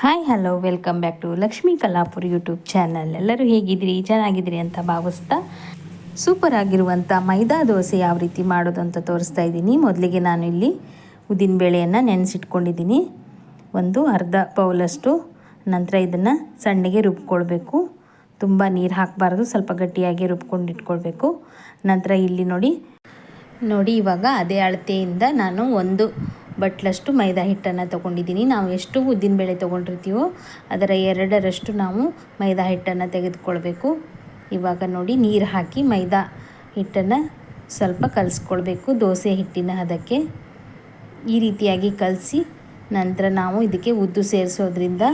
Hi hello welcome back to Lakshmi Kalapur YouTube channel ಎಲ್ಲರೂ ಹೇಗಿದ್ದೀರಿ? ಚೆನ್ನಾಗಿದ್ದೀರಿ ಅಂತ ಭಾವಿಸ್ತಾ ಸೂಪರ್ ಆಗಿರುವಂಥ ಮೈದಾ ದೋಸೆ ಯಾವ ರೀತಿ ಮಾಡೋದು ಅಂತ ತೋರಿಸ್ತಾ ಇದ್ದೀನಿ. ಮೊದಲಿಗೆ ನಾನು ಇಲ್ಲಿ ಉದ್ದಿನಬೇಳೆಯನ್ನು ನೆನೆಸಿಟ್ಕೊಂಡಿದ್ದೀನಿ. ಒಂದು ಅರ್ಧ ಪೌಲಷ್ಟು ನಂತರ ಇದನ್ನು ಸಣ್ಣಗೆ ರುಬ್ಕೊಳ್ಬೇಕು. ತುಂಬ ನೀರು ಹಾಕಬಾರ್ದು, ಸ್ವಲ್ಪ ಗಟ್ಟಿಯಾಗಿ ರುಬ್ಕೊಂಡು ಇಟ್ಕೊಳ್ಬೇಕು. ನಂತರ ಇಲ್ಲಿ ನೋಡಿ ನೋಡಿ ಇವಾಗ ಅದೇ ಅಳತೆಯಿಂದ ನಾನು ಒಂದು ಬಟ್ಲಷ್ಟು ಮೈದಾ ಹಿಟ್ಟನ್ನು ತೊಗೊಂಡಿದ್ದೀನಿ. ನಾವು ಎಷ್ಟು ಉದ್ದಿನಬೇಳೆ ತೊಗೊಂಡಿರ್ತೀವೋ ಅದರ ಎರಡರಷ್ಟು ನಾವು ಮೈದಾ ಹಿಟ್ಟನ್ನು ತೆಗೆದುಕೊಳ್ಬೇಕು. ಇವಾಗ ನೋಡಿ ನೀರು ಹಾಕಿ ಮೈದಾ ಹಿಟ್ಟನ್ನು ಸ್ವಲ್ಪ ಕಲಿಸ್ಕೊಳ್ಬೇಕು ದೋಸೆ ಹಿಟ್ಟಿನ ಅದಕ್ಕೆ ಈ ರೀತಿಯಾಗಿ ಕಲಸಿ ನಂತರ ನಾವು ಇದಕ್ಕೆ ಉದ್ದು ಸೇರಿಸೋದ್ರಿಂದ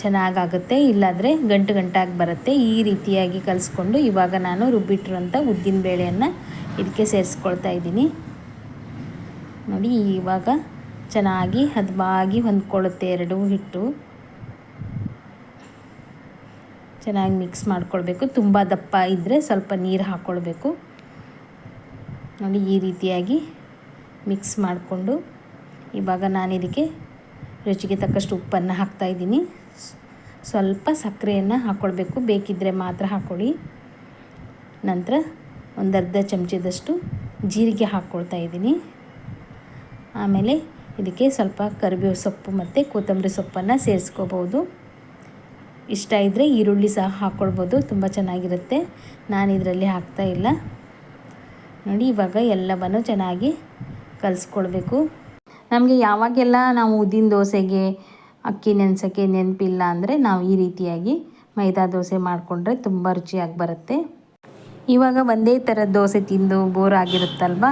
ಚೆನ್ನಾಗಾಗುತ್ತೆ. ಇಲ್ಲಾಂದರೆ ಗಂಟು ಗಂಟಾಗಿ ಬರುತ್ತೆ. ಈ ರೀತಿಯಾಗಿ ಕಲಿಸ್ಕೊಂಡು ಇವಾಗ ನಾನು ರುಬ್ಬಿಟ್ಟಿರುವಂಥ ಉದ್ದಿನ ಬೇಳೆಯನ್ನು ಇದಕ್ಕೆ ಸೇರಿಸ್ಕೊಳ್ತಾ ಇದ್ದೀನಿ. ನೋಡಿ, ಇವಾಗ ಚೆನ್ನಾಗಿ ಹದವಾಗಿ ಹೊಂದ್ಕೊಳ್ಳುತ್ತೆ ಎರಡು ಹಿಟ್ಟು. ಚೆನ್ನಾಗಿ ಮಿಕ್ಸ್ ಮಾಡ್ಕೊಳ್ಬೇಕು. ತುಂಬ ದಪ್ಪ ಇದ್ದರೆ ಸ್ವಲ್ಪ ನೀರು ಹಾಕ್ಕೊಳ್ಬೇಕು ನೋಡಿ, ಈ ರೀತಿಯಾಗಿ ಮಿಕ್ಸ್ ಮಾಡಿಕೊಂಡು ಇವಾಗ ನಾನು ಇದಕ್ಕೆ ರುಚಿಗೆ ತಕ್ಕಷ್ಟು ಉಪ್ಪನ್ನು ಹಾಕ್ತಾಯಿದ್ದೀನಿ ಸ್ವಲ್ಪ ಸಕ್ಕರೆಯನ್ನು ಹಾಕ್ಕೊಳ್ಬೇಕು ಬೇಕಿದ್ದರೆ ಮಾತ್ರ ಹಾಕ್ಕೊಳ್ಳಿ ನಂತರ ಒಂದು ಅರ್ಧ ಚಮಚದಷ್ಟು ಜೀರಿಗೆ ಹಾಕ್ಕೊಳ್ತಾ ಇದ್ದೀನಿ. ಆಮೇಲೆ ಇದಕ್ಕೆ ಸ್ವಲ್ಪ ಕರಿಬೇವು ಸೊಪ್ಪು ಮತ್ತು ಕೊತ್ತಂಬರಿ ಸೊಪ್ಪನ್ನು ಸೇರಿಸ್ಕೋಬೋದು ಇಷ್ಟ ಇದ್ದರೆ ಈರುಳ್ಳಿ ಸಹ ಹಾಕ್ಕೊಳ್ಬೋದು ತುಂಬ ಚೆನ್ನಾಗಿರುತ್ತೆ. ನಾನು ಇದರಲ್ಲಿ ಹಾಕ್ತಾ ಇಲ್ಲ. ನೋಡಿ, ಇವಾಗ ಎಲ್ಲವನ್ನು ಚೆನ್ನಾಗಿ ಕಲಿಸ್ಕೊಳ್ಬೇಕು. ನಮಗೆ ಯಾವಾಗೆಲ್ಲ ನಾವು ಉದ್ದಿನ ದೋಸೆಗೆ ಅಕ್ಕಿ ನೆನೆಸೋಕ್ಕೆ ನೆನಪಿಲ್ಲ ಅಂದರೆ ನಾವು ಈ ರೀತಿಯಾಗಿ ಮೈದಾ ದೋಸೆ ಮಾಡಿಕೊಂಡ್ರೆ ತುಂಬ ರುಚಿಯಾಗಿ ಬರುತ್ತೆ. ಇವಾಗ ಒಂದೇ ಥರದ ದೋಸೆ ತಿಂದು ಬೋರ್ ಆಗಿರುತ್ತಲ್ವ?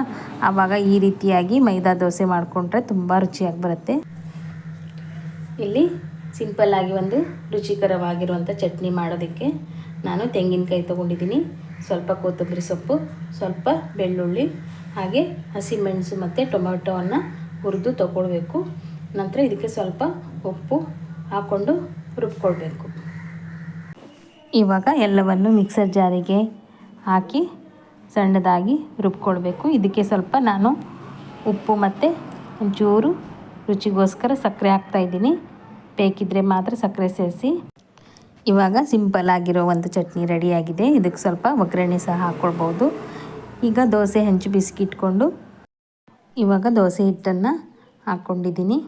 ಆವಾಗ ಈ ರೀತಿಯಾಗಿ ಮೈದಾ ದೋಸೆ ಮಾಡಿಕೊಂಡ್ರೆ ತುಂಬ ರುಚಿಯಾಗಿ ಬರುತ್ತೆ. ಇಲ್ಲಿ ಸಿಂಪಲ್ಲಾಗಿ ಒಂದು ರುಚಿಕರವಾಗಿರುವಂಥ ಚಟ್ನಿ ಮಾಡೋದಕ್ಕೆ ನಾನು ತೆಂಗಿನಕಾಯಿ ತೊಗೊಂಡಿದ್ದೀನಿ. ಸ್ವಲ್ಪ ಕೊತ್ತಂಬರಿ ಸೊಪ್ಪು, ಸ್ವಲ್ಪ ಬೆಳ್ಳುಳ್ಳಿ, ಹಾಗೆ ಹಸಿಮೆಣಸು ಮತ್ತು ಟೊಮೆಟೊವನ್ನು ಹುರಿದು ತೊಗೊಳ್ಬೇಕು. ನಂತರ ಇದಕ್ಕೆ ಸ್ವಲ್ಪ ಉಪ್ಪು ಹಾಕ್ಕೊಂಡು ರುಬ್ಕೊಳ್ಬೇಕು. ಇವಾಗ ಎಲ್ಲವನ್ನು ಮಿಕ್ಸರ್ ಜಾರಿಗೆ ಹಾಕಿ ಸಣ್ಣದಾಗಿ ರುಬ್ಕೊಳ್ಬೇಕು. ಇದಕ್ಕೆ ಸ್ವಲ್ಪ ನಾನು ಉಪ್ಪು ಮತ್ತು ಒಂಚೂರು ರುಚಿಗೋಸ್ಕರ ಸಕ್ಕರೆ ಹಾಕ್ತಾಯಿದ್ದೀನಿ ಬೇಕಿದ್ದರೆ ಮಾತ್ರ ಸಕ್ಕರೆ ಸೇರಿಸಿ. ಇವಾಗ ಸಿಂಪಲ್ ಆಗಿರೋ ಒಂದು ಚಟ್ನಿ ರೆಡಿಯಾಗಿದೆ. ಇದಕ್ಕೆ ಸ್ವಲ್ಪ ಒಗ್ಗರಣೆ ಸಹ ಹಾಕ್ಕೊಳ್ಬೋದು ಈಗ ದೋಸೆ ಹಂಚು ಬಿಸಿಕಿಟ್ಕೊಂಡು ಇವಾಗ ದೋಸೆ ಹಿಟ್ಟನ್ನು ಹಾಕ್ಕೊಂಡಿದ್ದೀನಿ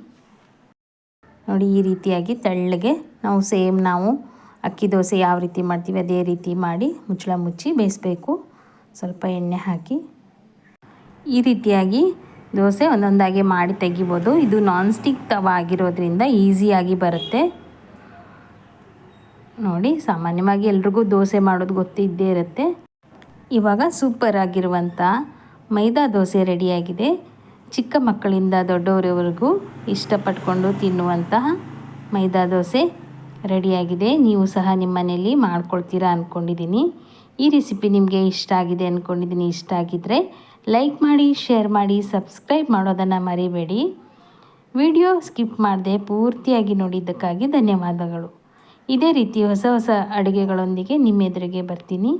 ನೋಡಿ ಈ ರೀತಿಯಾಗಿ ತೆಳ್ಳಗೆ ನಾವು ಸೇಮ್ ನಾವು ಅಕ್ಕಿ ದೋಸೆ ಯಾವ ರೀತಿ ಮಾಡ್ತೀವಿ ಅದೇ ರೀತಿ ಮಾಡಿ ಮುಚ್ಚಳ ಮುಚ್ಚಿ ಬೇಯಿಸ್ಬೇಕು. ಸ್ವಲ್ಪ ಎಣ್ಣೆ ಹಾಕಿ. ಈ ರೀತಿಯಾಗಿ ದೋಸೆ ಒಂದೊಂದಾಗಿ ಮಾಡಿ ತೆಗಿಬೋದು. ಇದು ನಾನ್ ಸ್ಟಿಕ್ ತವ ಆಗಿರೋದ್ರಿಂದ ಈಸಿಯಾಗಿ ಬರುತ್ತೆ. ನೋಡಿ, ಸಾಮಾನ್ಯವಾಗಿ ಎಲ್ರಿಗೂ ದೋಸೆ ಮಾಡೋದು ಗೊತ್ತಿದ್ದೇ ಇರುತ್ತೆ. ಇವಾಗ ಸೂಪರ್ ಆಗಿರುವಂಥ ಮೈದಾ ದೋಸೆ ರೆಡಿಯಾಗಿದೆ. ಚಿಕ್ಕ ಮಕ್ಕಳಿಂದ ದೊಡ್ಡವರವರೆಗೂ ಇಷ್ಟಪಟ್ಕೊಂಡು ತಿನ್ನುವಂತಹ ಮೈದಾ ದೋಸೆ. ರೆಡಿಯಾಗಿದೆ. ನೀವು ಸಹ ನಿಮ್ಮ ಮನೆಯಲ್ಲಿ ಮಾಡ್ಕೊಳ್ತೀರಾ ಅಂದ್ಕೊಂಡಿದ್ದೀನಿ ಈ ರೆಸಿಪಿ ನಿಮಗೆ ಇಷ್ಟ ಆಗಿದೆ ಅಂದ್ಕೊಂಡಿದ್ದೀನಿ ಇಷ್ಟ ಆಗಿದ್ದರೆ ಲೈಕ್ ಮಾಡಿ, ಶೇರ್ ಮಾಡಿ, ಸಬ್ಸ್ಕ್ರೈಬ್ ಮಾಡೋದನ್ನು ಮರಿಬೇಡಿ. ವಿಡಿಯೋ ಸ್ಕಿಪ್ ಮಾಡದೆ ಪೂರ್ತಿಯಾಗಿ ನೋಡಿದ್ದಕ್ಕಾಗಿ ಧನ್ಯವಾದಗಳು. ಇದೇ ರೀತಿ ಹೊಸ ಹೊಸ ಅಡುಗೆಗಳೊಂದಿಗೆ ನಿಮ್ಮೆದುರಿಗೆ ಬರ್ತೀನಿ.